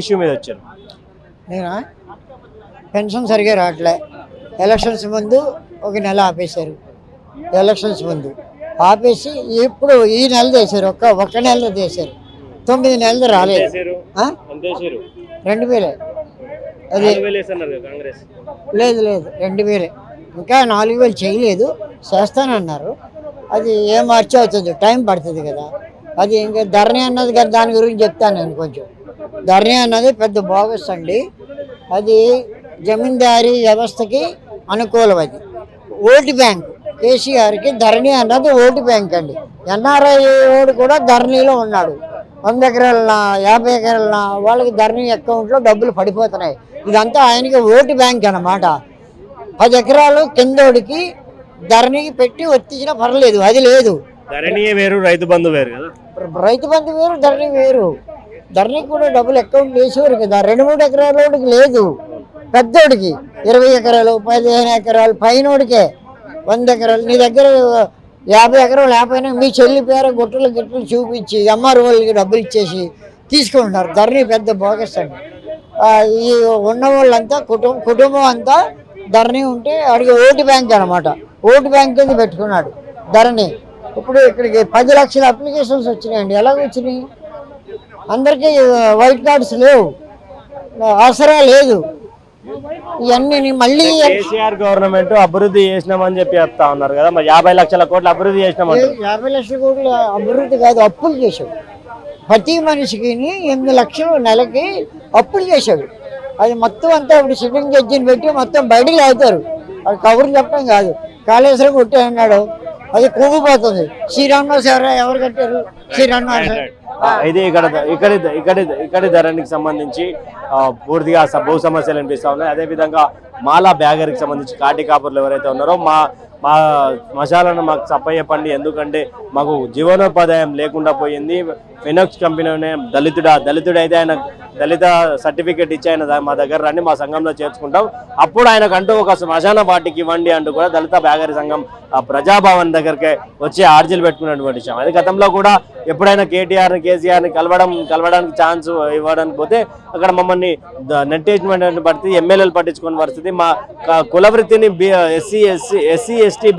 Issue మీద వచ్చారు. నేనా? పెన్షన్ సరిగా రావట్లే. ఎలక్షన్స్ ముందు ఒక నెల ఆపేశారు. ఎలక్షన్స్ ముందు. ఆపేసి ఇప్పుడు ఈ నెల చేశారు ఒక్క ఒక్క నెల చేశారు తొమ్మిది నెలలు రాలేదు? రెండు వేలే. అది లేదు లేదు. రెండు వేలే. ఇంకా నాలుగు వేలు చేయలేదు. చేస్తానన్నారు. అది ఏం మార్చి అవుతుంది టైం పడుతుంది కదా. అది ఇంకా ధరణి అన్నది కదా దాని గురించి చెప్తాను నేను కొంచెం. ధరణి అన్నది పెద్ద బోగస్ అండి. అది జమీందారీ వ్యవస్థకి అనుకూలం అది. ఓటు బ్యాంక్ కేసీఆర్కి ధరణి అన్నది ఓటు బ్యాంక్ అండి. ఎన్ఆర్ఐ ఓడు కూడా ధరణిలో ఉన్నాడు. వంద ఎకరాలన యాభై ఎకరాలన వాళ్ళకి ధరణి అకౌంట్లో డబ్బులు పడిపోతున్నాయి. ఇదంతా ఆయనకి ఓటు బ్యాంక్ అన్నమాట. పది ఎకరాలు కిందోడికి ధరణికి పెట్టి ఒత్తించినా పర్లేదు అది లేదు. ధరణియే వేరు రైతు బంధు వేరు కదా? రైతు బంధు వేరు ధరణి వేరు. ధరణికి కూడా డబ్బులు అకౌంట్ వేసేవారు కదా. రెండు మూడు ఎకరాలకి లేదు. పెద్దోడికి ఇరవై ఎకరాలు పదిహేను ఎకరాలు పైనోడికే వంద ఎకరాలు. నీ దగ్గర యాభై ఎకరాలు లేకపోయినా మీ చెల్లి పేర గుట్టలు గిట్టలు చూపించి ఎంఆర్ వాళ్ళకి డబ్బులు ఇచ్చేసి తీసుకుంటున్నారు. ధరణి పెద్ద బోగస్ అండి. ఈ ఉన్న వాళ్ళంతా కుటుంబం కుటుంబం అంతా ధరణి ఉంటే అడిగి ఓటు బ్యాంక్ అనమాట ఓటు బ్యాంక్ కింద పెట్టుకున్నాడు ధరణి ఇప్పుడు ఇక్కడికి పది లక్షల అప్లికేషన్స్ వచ్చినాయండి. ఎలాగ వచ్చినాయి? అందరికీ వైట్ కార్డ్స్ లేవు. అవసరం లేదు. ఇవన్నీ మళ్ళీ కేసీఆర్ గవర్నమెంట్ అభివృద్ధి చేసినామని చెప్పి చెప్తా ఉన్నారు కదా మరి యాభై లక్షల కోట్లు అభివృద్ధి చేసినామంటారు. యాభై లక్షల కోట్ల అభివృద్ధి కాదు అప్పులు చేశాడు ప్రతి మనిషికి ఎనిమిది లక్షలు నెలకి అప్పులు చేశాడు అది మొత్తం అంతా ఇప్పుడు సిట్టింగ్ జడ్జిని పెట్టి మొత్తం బయటికి లాగుతారు. అది కబుర్లు చెప్పడం కాదు. కాళేశ్వరం కొట్టే అన్నాడు. అది కూగిపోతుంది శ్రీరామదాస్ ఎవరు ఎవరు కట్టారు? ఇది ఇక్కడ ఇక్కడ ఇక్కడ ఇక్కడ ధరణికి సంబంధించి పూర్తిగా బహు భూ సమస్యలు అనిపిస్తూ ఉన్నాయి. అదే విధంగా మాలా బ్యాగర్కి సంబంధించి కాటి కాపుర్లు ఎవరైతే ఉన్నారో మా మా మసాలను మాకు సప్పయ్యపండి ఎందుకంటే మాకు జీవనోపాధ్యాయం లేకుండా పోయింది. ఫినోక్స్ కంపెనీ దళితుడా దళితుడైతే ఆయన దళిత సర్టిఫికేట్ ఇచ్చి ఆయన మా దగ్గర రండి మా సంఘంలో చేర్చుకుంటాం. అప్పుడు ఆయనకంటూ ఒక శ్మశాన పార్టీకి ఇవ్వండి అంటూ కూడా దళిత బ్యాగరి సంఘం ఆ ప్రజాభవన్ దగ్గరికి వచ్చి ఆర్జీలు పెట్టుకున్నటువంటి విషయం. అది గతంలో కూడా ఎప్పుడైనా కేటీఆర్ కేసీఆర్ని కలవడం కలవడానికి ఛాన్స్ ఇవ్వడానికి పోతే అక్కడ మమ్మల్ని నెట్టేసినటువంటి పరిస్థితి ఎమ్మెల్యేలు పట్టించుకునే పరిస్థితి మా కులవృత్తిని కుల వృత్తిని ఎస్సీ ఎస్సీ ఎస్సీ ఎస్టీ